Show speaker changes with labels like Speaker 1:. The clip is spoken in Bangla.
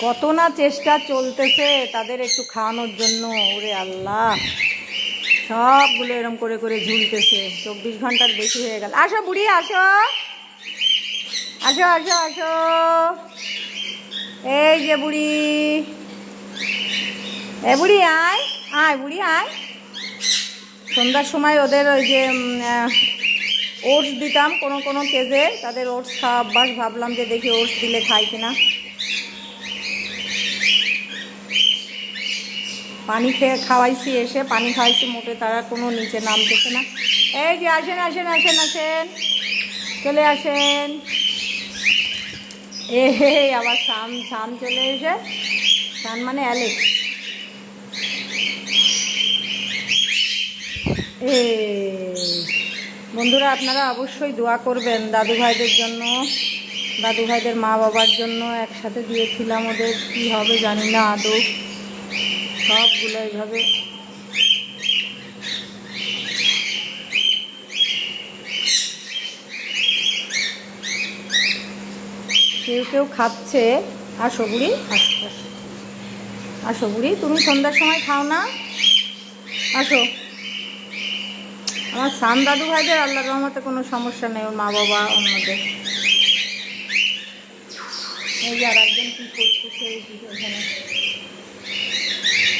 Speaker 1: কত না চেষ্টা চলতেছে তাদের একটু খাওয়ানোর জন্য। ওরে আল্লাহ। সবগুলো এরম করে করে ঝুলতেছে। চব্বিশ ঘণ্টার বেশি হয়ে গেল। আসো বুড়ি, আসো। আসো আসো আসো। এই যে বুড়ি। এ বুড়ি, আয়। আয় বুড়ি, আয়। সন্ধ্যার সময় ওদের ওই যে ওটস দিতাম কোনো কোনো কেজে। তাদের ওটস খাওয়া অভ্যাস। ভাবলাম যে দেখি ওটস দিলে খাই কিনা। পানি খেয়ে খাওয়াইছি, এসে পানি খাওয়াইছি, মোটে তারা কোনো নিচে নামতেছে না। এই যে আসেন আসেন আসেন আসেন। চলে আসেন। এ হে আবার সান সান চলে এসে। সান মানে অ্যালেক্স। এ বন্ধুরা, আপনারা অবশ্যই দোয়া করবেন দাদু ভাইদের জন্য, দাদু ভাইদের মা বাবার জন্য। একসাথে দিয়েছিলাম ওদের, কী হবে জানি না আদৌ। সবগুলো এইভাবে। কেউ কেউ খাচ্ছে। আসো বুড়ি আসো বুড়ি, তুমি সন্ধ্যার সময় খাও না। আসো। আমার সান দাদু ভাইদের আল্লাহ রহমতে কোনো সমস্যা নেই, ওর মা বাবা অন্যদের। এই আর একজন কী এখানে হুম